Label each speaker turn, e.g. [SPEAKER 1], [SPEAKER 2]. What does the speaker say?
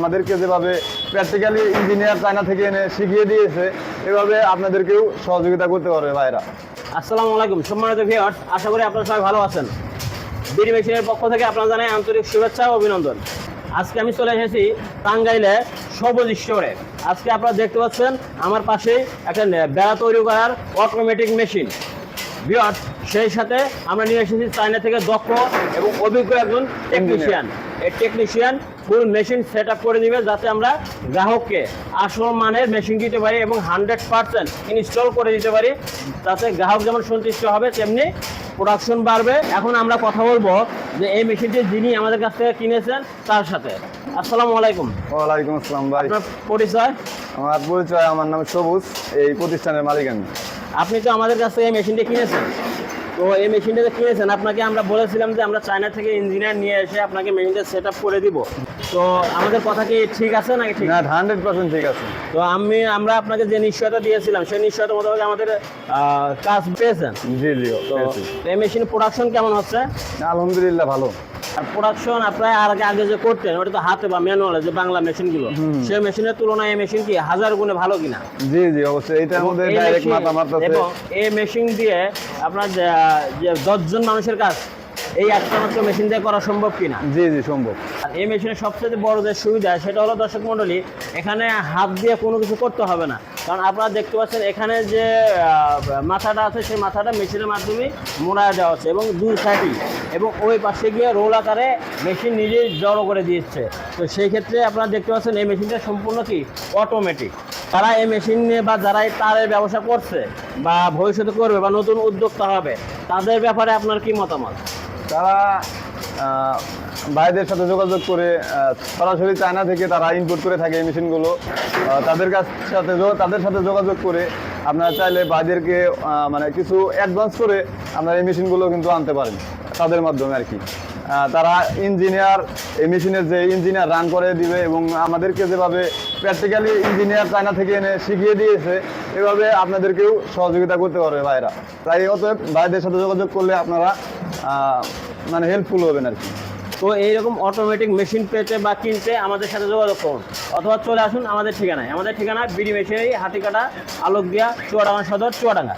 [SPEAKER 1] আমাদেরকে যেভাবে practically engineer China থেকে এনে শিখিয়ে দিয়েছে, এভাবে আপনাদেরকেও সহযোগিতা করতে পারবে ভাইরা।
[SPEAKER 2] আসসালামু আলাইকুম, সম্মানিত ভিউয়ার্স আশা করি আপনারা সবাই ভালো আছেন। বিডি মেশিনের পক্ষ থেকে আপনারা জানাই আন্তরিক শুভেচ্ছা ও অভিনন্দন। আজকে আমি চলে এসেছি টাঙ্গাইলে সবুজ স্টোরে। আজকে আপনারা দেখতে পাচ্ছেন, আমার পাশেই একটা বেড়া তৈরি করার অটোমেটিক মেশিন ভিউয়ার্স সেই সাথে আমরা নিয়ে এসেছি চায়না থেকে দক্ষ এবং অভিজ্ঞ একজন টেকনিশিয়ান এই technician full machine set up করে দিবে যাতে আমরা গ্রাহককে আসল মানের মেশিন দিতে পারি এবং হান্ড্রেড পার্সেন্ট ইনস্টল করে দিতে পারি। তাতে গ্রাহক যেমন সন্তুষ্ট হবে তেমনি প্রোডাকশন বাড়বে। এখন আমরা কথা বলব যে এই মেশিনটি যিনি আমাদের কাছ থেকে কিনেছেন তার সাথে। আসসালামু আলাইকুম।
[SPEAKER 1] ওয়ালাইকুম আসসালাম ভাই।
[SPEAKER 2] আপনার পরিচয়?
[SPEAKER 1] আমার পরিচয় আমার নাম সবুজ এই প্রতিষ্ঠানের মালিক আমি
[SPEAKER 2] আপনি তো আমাদের কাছ থেকে এই মেশিনটি কিনেছেন। তো এই মেশিনটা যে কিনেছেন আপনাকে আমরা বলেছিলাম যে আমরা চায়না থেকে ইঞ্জিনিয়ার নিয়ে এসে আপনাকে মেশিনটা সেট করে দিব। তো আমাদের কথা কি ঠিক আছে নাকি ঠিক?
[SPEAKER 1] না হান্ড্রেড পার্সেন্ট ঠিক আছে।
[SPEAKER 2] তো আমি আমরা আপনাকে যে নিশ্চয়তা দিয়েছিলাম সেই নিশ্চয়তা মোতাবেক আমাদের কাজ পেয়েছেন।
[SPEAKER 1] জি জি
[SPEAKER 2] তো এই মেশিন প্রোডাকশন কেমন হচ্ছে?
[SPEAKER 1] আলহামদুলিল্লাহ ভালো।
[SPEAKER 2] আর প্রোডাকশন আপনার আর আগে আগে যে করতেন ওটা তো হাতে বা ম্যানুয়ালে যে বাংলা মেশিনগুলো। সেই মেশিনের তুলনায় এই মেশিন কি হাজার গুণে ভালো কিনা?
[SPEAKER 1] জি জি অবশ্যই। মধ্যে
[SPEAKER 2] এই
[SPEAKER 1] ডাইরেক্ট মাথা মারতেছে
[SPEAKER 2] এবং এই মেশিন দিয়ে আপনার দশজন মানুষের কাজ এই একটা মাত্র মেশিন দিয়ে করা সম্ভব কিনা?
[SPEAKER 1] জি জি সম্ভব।
[SPEAKER 2] আর এই মেশিনের সবচেয়ে বড় যে সুবিধা সেটা হলো দর্শক মণ্ডলী এখানে হাত দিয়ে কোনো কিছু করতে হবে না। কারণ আপনারা দেখতে পাচ্ছেন এখানে যে মাথাটা আছে সেই মাথাটা মেশিনের মাধ্যমে মোড়ায় দেওয়া হচ্ছে এবং দুই সাইডই এবং ওই পাশে গিয়ে রোল আকারে মেশিন নিজেই জড়ো করে দিচ্ছে তো সেই ক্ষেত্রে আপনারা দেখতে পাচ্ছেন এই মেশিনটা সম্পূর্ণ কি? অটোমেটিক তারা এই মেশিন নিয়ে বা যারা এই তারের ব্যবসা করছে বা ভবিষ্যতে করবে বা নতুন উদ্যোক্তা হবে, তাদের ব্যাপারে আপনার কি মতামত?
[SPEAKER 1] তারা ভাইদের সাথে যোগাযোগ করে সরাসরি চায়না থেকে তারা ইনপুট করে থাকে এই মেশিনগুলো তাদের কাছ সাথে তাদের সাথে যোগাযোগ করে আপনারা চাইলে ভাইদেরকে মানে কিছু অ্যাডভান্স করে আপনারা এই মেশিনগুলো কিন্তু আনতে পারেন, তাদের মাধ্যমে আর কি। তারা ইঞ্জিনিয়ার এই মেশিনের যে ইঞ্জিনিয়ার রান করে দিবে এবং আমাদেরকে যেভাবে প্র্যাকটিক্যালি ইঞ্জিনিয়ার চায়না থেকে এনে শিখিয়ে দিয়েছে, এভাবে আপনাদেরকেও সহযোগিতা করতে পারবে ভাইরা। তাই অতএব ভাইদের সাথে যোগাযোগ করলে আপনারা মানে হেল্পফুল হবেন আর কি।
[SPEAKER 2] তো এইরকম অটোমেটিক মেশিন পেতে বা কিনতে আমাদের সাথে যোগাযোগ করুন, অথবা চলে আসুন আমাদের ঠিকানায়। আমাদের ঠিকানা বিডি মেশিনারি, হাতিকাটা আলোক দিয়া চুয়াডাঙ্গা সদর, চুয়াডাঙ্গা।